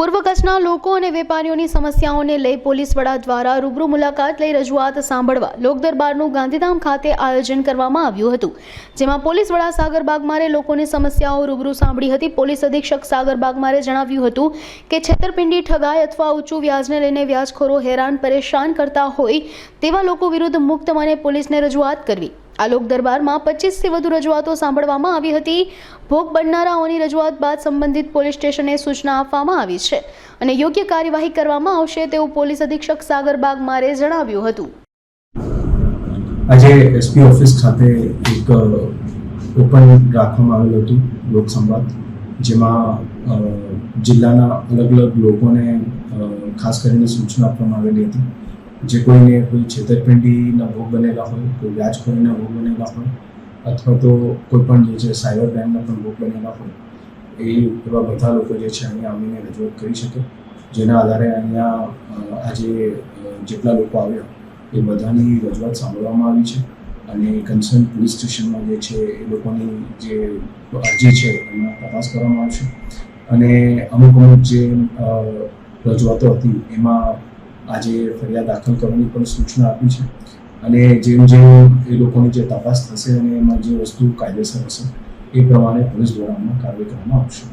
પૂર્વ કચ્છના લોકો અને વેપારીઓની સમસ્યાઓને લઈ પોલીસ વડા દ્વારા રૂબરૂ મુલાકાત લઈ રજૂઆત સાંભળવા લોકદરબારનું ગાંધીધામ ખાતે આયોજન કરવામાં આવ્યું હતું. જેમાં પોલીસ વડા સાગર બાગમારે લોકોની સમસ્યાઓ રૂબરૂ સાંભળી હતી. પોલીસ અધિક્ષક સાગર બાગમારે જણાવ્યું હતું કે છેતરપિંડી ઠગાઈ અથવા ઊંચું વ્યાજને લઈને વ્યાજખોરો હેરાન પરેશાન કરતા હોય તેવા લોકો વિરુદ્ધ મુક્ત મને પોલીસને રજૂઆત કરવી. આ લોક દરબારમાં પચીસથી વધુ રજૂઆતો સાંભળવામાં આવી હતી. ભોગ બનનારાઓની રજૂઆત બાદ સંબંધિત પોલીસ સ્ટેશને સૂચના આપવામાં આવી છે અને યોગ્ય કાર્યવાહી કરવામાં આવશે તેવું પોલીસ અધિક્ષક સાગર બાગમારે જણાવ્યું હતું. આજે એસપી ઓફિસ ખાતે એક ઓપન રાખવામાં આવેલું હતું લોકસંવાદ જેમાં જિલ્લાના અલગ અલગ લોકોને ખાસ કરીને સૂચના આપવામાં આવેલી હતી. જે કોઈને કોઈ છેતરપિંડીના ભોગ બનેલા હોય, કોઈ વ્યાજખોરીના ભોગ બનેલા હોય, અથવા તો કોઈ પણ જે છે સાયબર ક્રાઇમના પણ ભોગ બનેલા હોય, એ એવા બધા લોકો જે છે અહીંયા આવીને રજૂઆત કરી શકે. જેના આધારે અહીંયા આજે જેટલા લોકો આવ્યા, એ બધાની રજૂઆત સાંભળવામાં આવી છે. અને કન્સર્ન પોલીસ સ્ટેશનમાં જે છે એ લોકોની જે અરજી છે, એમાં તપાસ કરવામાં આવશે. અને અમુક અમુક જે રજૂઆતો હતી, એમાં આજે ફરિયાદ દાખલ કરવાની પણ સૂચના આપી છે. અને જેમ જેમ એ લોકોની જે તપાસ થશે અને એમાં જે વસ્તુ કાયદેસર હશે, એ પ્રમાણે પોલીસ દ્વારા કાર્યવાહી કરવામાં આવશે.